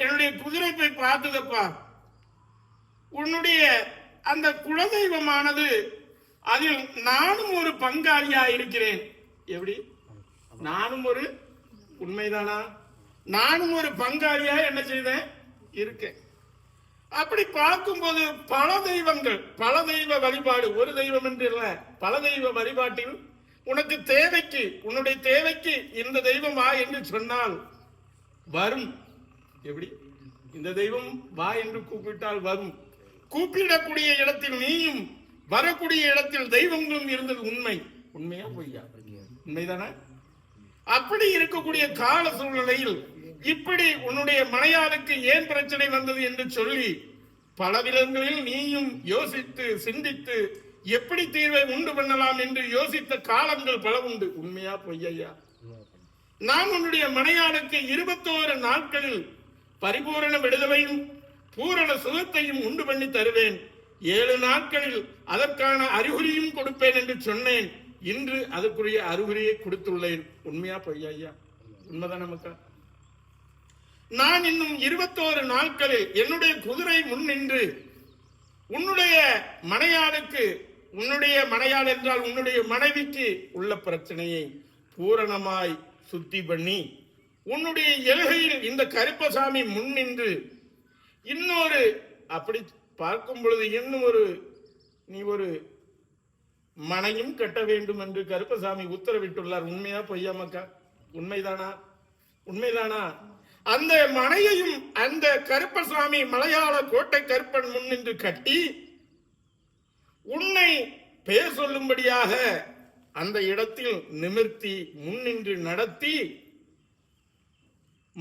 என்னுடைய குதிரை போய் பார்த்ததப்பா உன்னுடைய அந்த குலதெய்வமானது அதில் நானும் ஒரு பங்காளியா இருக்கிறேன். எப்படி? நானும் ஒரு உண்மைதானா? நானும் ஒரு பங்காளியா என்ன செய்தேன்? இருக்கேன். அப்படி பார்க்கும்போது பல தெய்வங்கள் பல தெய்வ வழிபாடு ஒரு தெய்வம் என்று இல்ல பல தெய்வ வழிபாட்டில் உனக்கு தேவைக்கு உன்னுடைய தேவைக்கு இந்த தெய்வம் வா என்று சொன்னால் வரும். எப்படி? இந்த தெய்வம் வா என்று கூப்பிட்டால் வரும். கூப்பிடக்கூடிய இடத்தில் நீயும் வரக்கூடிய இடத்தில் தெய்வங்களும் இருந்தது உண்மை. உண்மையா பொய்யா? உண்மைதானே? அப்படி இருக்கக்கூடிய கால சூழ்நிலையில் இப்படி உன்னுடைய மனையாளுக்கு ஏன் பிரச்சனை வந்தது என்று சொல்லி பல விதங்களில் நீயும் யோசித்து சிந்தித்து எப்படி தீர்வை உண்டு பண்ணலாம் என்று யோசித்த காலங்கள் பல உண்டு. உண்மையா பொய்யா நான் உன்னுடைய மனையாளுக்கு இருபத்தோரு நாட்களில் பரிபூரண விடுதலையும் பூரண சுகத்தையும் உண்டு பண்ணி தருவேன். ஏழு நாட்களில் அதற்கான அறிகுறியும் கொடுப்பேன் என்று சொன்னேன். இன்று அதுக்குரிய அறிகுறியை கொடுத்துள்ளேன். உண்மையா பொய்யா ஐயா? உண்மைதான் நமக்கா நான் இன்னும் இருபத்தோரு நாட்களில் என்னுடைய குதிரை முன் நின்று உன்னுடைய மனையாளுக்கு உன்னுடைய மனையாள் என்றால் உன்னுடைய மனைவிக்கு உள்ள பிரச்சனையை பூரணமாய் சுத்தி பண்ணி உன்னுடைய எல்கையில் இந்த கருப்பசாமி முன் நின்று இன்னொரு அப்படி பார்க்கும் பொழுது இன்னும் ஒரு நீ ஒரு மனையும் கட்ட வேண்டும் என்று கருப்பசாமி உத்தரவிட்டுள்ளார். உண்மையா பொய்யா மக்கா? உண்மைதானா? உண்மைதானா? அந்த மனையையும் அந்த கருப்பசாமி மலையாள கோட்டை கருப்பன் முன்னின்று கட்டி உன்னை பெயர் சொல்லும்படியாக அந்த இடத்தில் நிமிர்த்தி முன்னின்று நடத்தி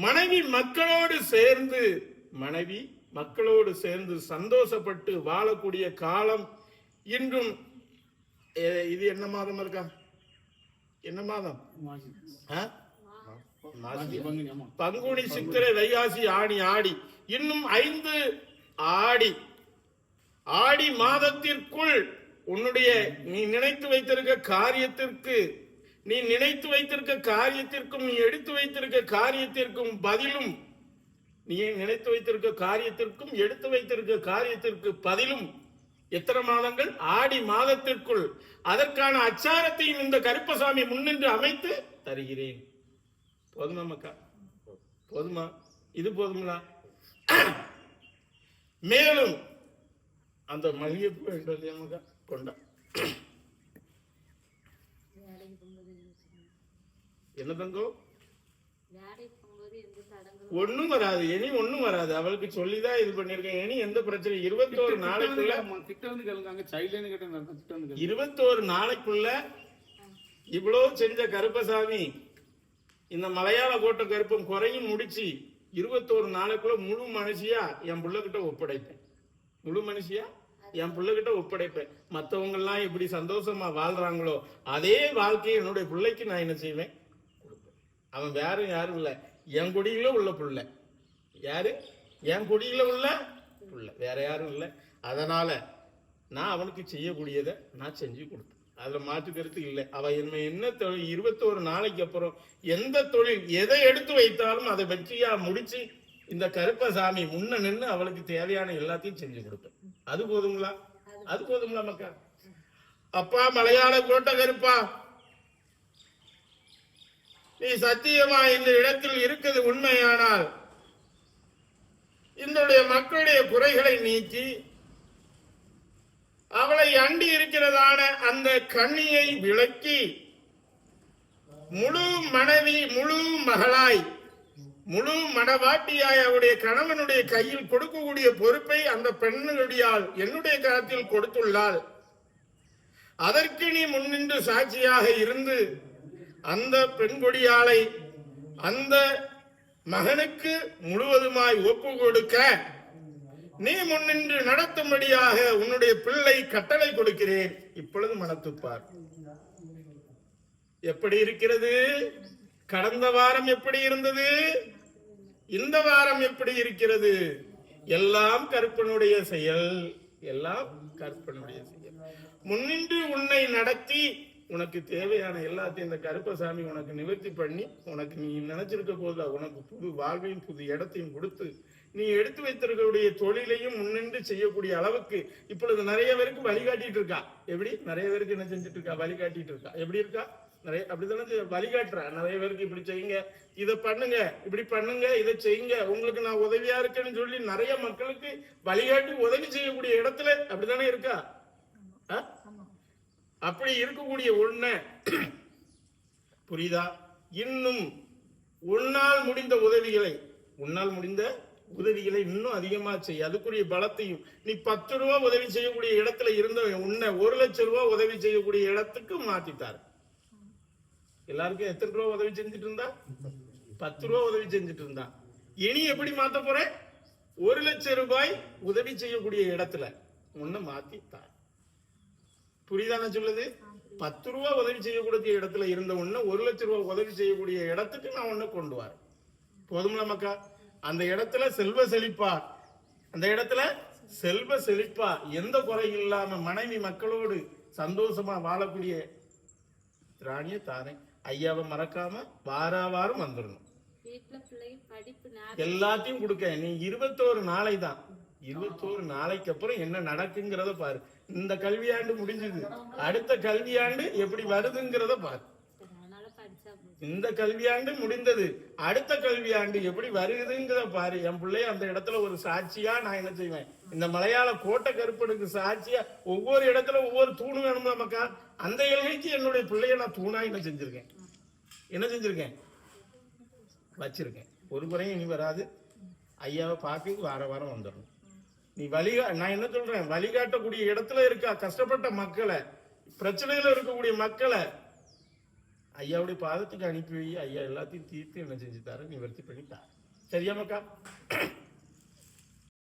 மனைவி மக்களோடு சேர்ந்து மனைவி மக்களோடு சேர்ந்து சந்தோஷப்பட்டு வாழக்கூடிய காலம் இன்றும் இது என்ன மாதம் இருக்கா என்ன மாதம். பங்குனி சித்திரை வைகாசி ஆடி ஆடி. இன்னும் ஐந்து ஆடி. ஆடி மாதத்திற்குள் உன்னுடைய நீ நினைத்து வைத்திருக்க காரியத்திற்கு நீ நினைத்து வைத்திருக்க காரியத்திற்கும் நீ எடுத்து வைத்திருக்க காரியத்திற்கும் பதிலும் நீ நினைத்து வைத்திருக்க காரியத்திற்கும் எடுத்து வைத்திருக்க காரியத்திற்கு பதிலும் எத்தனை மாதங்கள்? ஆடி மாதத்திற்குள் அதற்கான அச்சாரத்தையும் இந்த கருப்பசாமி முன்னின்று அமைத்து தருகிறேன். போதுமா மக்கா? போதுமா? இது போதுங்களா மேலும் அந்த மல்லிகைப்பூ கொண்டா மக்கா கொண்டா வேலைக்கு போகும்போது என்ன செய்யணும்? என்ன தங்கம் ஒண்ணும் வராது. இனி ஒண்ணும் வராது. அவளுக்கு சொல்லிதான் இது பண்ணிருக்கேன் இனி எந்த பிரச்சனை இருபத்தோரு நாளைக்குள்ள கிட்ட வந்து கேளுங்க. அங்க சைல்டுன்னு கேட்டேன். கிட்ட வந்து கேளுங்க. இருபத்தோரு நாளைக்குள்ள இவ்வளவு செஞ்ச கருப்பசாமி இந்த மலையாள கோட்டை கருப்பம் குறையும் முடிச்சு இருபத்தோரு நாளைக்குள்ள முழு மனுஷியா என் பிள்ளைகிட்ட ஒப்படைப்பேன். முழு மனுஷியா என் பிள்ளைகிட்ட ஒப்படைப்பேன். மத்தவங்க எல்லாம் எப்படி சந்தோஷமா வாழ்றாங்களோ அதே வாழ்க்கையை என்னுடைய பிள்ளைக்கு நான் என்ன செய்வேன். அவன் வேற யாரும் இல்லை. என் குடியில உள்ள புள்ள. யாரு? என் குடியில உள்ள புள்ள. வேற யாரும் இல்லை. அதனால் நான் அவனுக்கு செய்யக்கூடியதை நான் செஞ்சு கொடுத்தேன். அதில் மாற்று கருத்து இல்லை. அவன் என்ன என்ன தொழில் இருபத்தோரு நாளைக்கு அப்புறம் எந்த தொழில் எதை எடுத்து வைத்தாலும் அதை வெற்றியாக முடித்து இந்த கருப்பசாமி முன்ன நின்று அவளுக்கு தேவையான எல்லாத்தையும் செஞ்சு கொடுப்பேன் அது போதுங்களா? அது போதுங்களா மக்கா? அப்பா மலையாள கோட்டை கருப்பா. நீ சத்தியமா இந்த இடத்தில் இருக்குது உண்மையானால் இந்துடைய மக்களுடைய குறைகளை நீக்கி அவளை அண்டி இருக்கிறதான அந்த கண்ணியை விளக்கி முழு மனைவி முழு மகளாய் முழு மனவாட்டியாய் அவருடைய கணவனுடைய கையில் கொடுக்கக்கூடிய பொறுப்பை அந்த பெண்ணுடைய என்னுடைய கரத்தில் கொடுத்துள்ளாள். அதற்கு நீ முன்னின்று சாட்சியாக இருந்து அந்த பெண்கொடியாளை அந்த மகனுக்கு முழுவதுமாய் ஒப்பு கொடுக்க நீ முன்னின்று நடத்தும்படியாக உன்னுடைய பிள்ளை கட்டளை கொடுக்கிறேன். இப்பொழுது மனத்துப்பார். எப்படி இருக்கிறது? கடந்த வாரம் எப்படி இருந்தது? இந்த வாரம் எப்படி இருக்கிறது? எல்லாம் கற்பனுடைய செயல். எல்லாம் கற்பனுடைய செயல். முன்னின்று உன்னை நடத்தி உனக்கு தேவையான எல்லாத்தையும் இந்த கருப்பசாமி உனக்கு நிவர்த்தி பண்ணி உனக்கு நீ நினைச்சிருக்க போதுல உனக்கு புது வாழ்வையும் புது இடத்தையும் கொடுத்து நீ எடுத்து வைத்திருக்கக்கூடிய தொழிலையும் முன்னின்று செய்யக்கூடிய அளவுக்கு இப்பொழுது நிறைய பேருக்கு வழிகாட்டிட்டு இருக்கா. எப்படி? நிறைய பேருக்கு என்ன செஞ்சுட்டு இருக்கா? வழிகாட்டிட்டு இருக்கா. எப்படி இருக்கா? நிறைய அப்படித்தானே செய்~ வழிகாட்டுறா. நிறைய பேருக்கு இப்படி செய்யுங்க. இதை பண்ணுங்க. இப்படி பண்ணுங்க. இதை செய்யுங்க. உங்களுக்கு நான் உதவியா இருக்கேன்னு சொல்லி நிறைய மக்களுக்கு வழிகாட்டி உதவி செய்யக்கூடிய இடத்துல அப்படித்தானே இருக்கா? ஆ? அப்படி இருக்கக்கூடிய ஒண்ண புரியுதா? இன்னும் உன்னால் முடிந்த உதவிகளை உன்னால் முடிந்த உதவிகளை இன்னும் அதிகமா செய்ய அதுக்குரிய பலத்தையும் நீ பத்து ரூபா உதவி செய்யக்கூடிய இடத்துல இருந்தவன் உன்னை ஒரு லட்சம் ரூபா உதவி செய்யக்கூடிய இடத்துக்கு மாத்திட்டார். எல்லாருக்கும் எத்தனை ரூபா உதவி செஞ்சுட்டு இருந்தா? பத்து ரூபா உதவி செஞ்சுட்டு இருந்தா. இனி எப்படி மாத்த போற ஒரு லட்சம் ரூபாய் உதவி செய்யக்கூடிய இடத்துல உன்னை மாத்திட்டார். புரியுதா நான் சொல்லுது? பத்து ரூபா உதவி செய்யக்கூடிய இடத்துல இருந்த உடனே ஒரு லட்சம் ரூபாய் உதவி செய்யக்கூடிய இடத்துக்கு நான் உன்னை கொண்டு வரேன். போதும்ல மக்கா? அந்த இடத்துல செல்வ செழிப்பா? அந்த இடத்துல செல்வ செழிப்பா? எந்த குறையும் இல்லாம மனைவி மக்களோடு சந்தோஷமா வாழக்கூடிய ராணிய தானே. ஐயாவை மறக்காம வாரா வாரம் வந்துடணும். எல்லாத்தையும் கொடுக்க. நீ இருபத்தோரு நாளை தான் இருபத்தோரு நாளைக்கு அப்புறம் என்ன நடக்குங்கிறத பாரு. இந்த கல்வியாண்டு முடிஞ்சது. அடுத்த கல்வியாண்டு எப்படி வருதுங்கிறத பாரு. இந்த கல்வியாண்டு முடிந்தது. அடுத்த கல்வியாண்டு எப்படி வருகுதுங்கிறத பாரு. என் பிள்ளைய அந்த இடத்துல ஒரு சாட்சியா நான் என்ன செய்வேன்? இந்த மலையாள கோட்டை கருப்பனுக்கு சாட்சியா ஒவ்வொரு இடத்துல ஒவ்வொரு தூணு வேணும் நமக்கா அந்த எல்கைக்கு என்னுடைய பிள்ளைய நான் தூணா என்ன செஞ்சிருக்கேன்? என்ன செஞ்சிருக்கேன்? வச்சிருக்கேன். ஒரு குறையும் இனி வராது. ஐயாவை பார்க்க வார வாரம் வந்துடணும். நீ வழிகா நான் என்ன சொல்றேன்? வழிகாட்டக்கூடிய இடத்துல இருக்கா? கஷ்டப்பட்ட மக்களை பிரச்சனையில இருக்கக்கூடிய மக்களை. ஐயாவுடைய பாதத்துக்கு அனுப்பி வை. ஐயா எல்லாத்தையும் தீர்த்து என்ன செஞ்சு தர நிவர்த்தி பண்ணி தர சரியா மக்கா?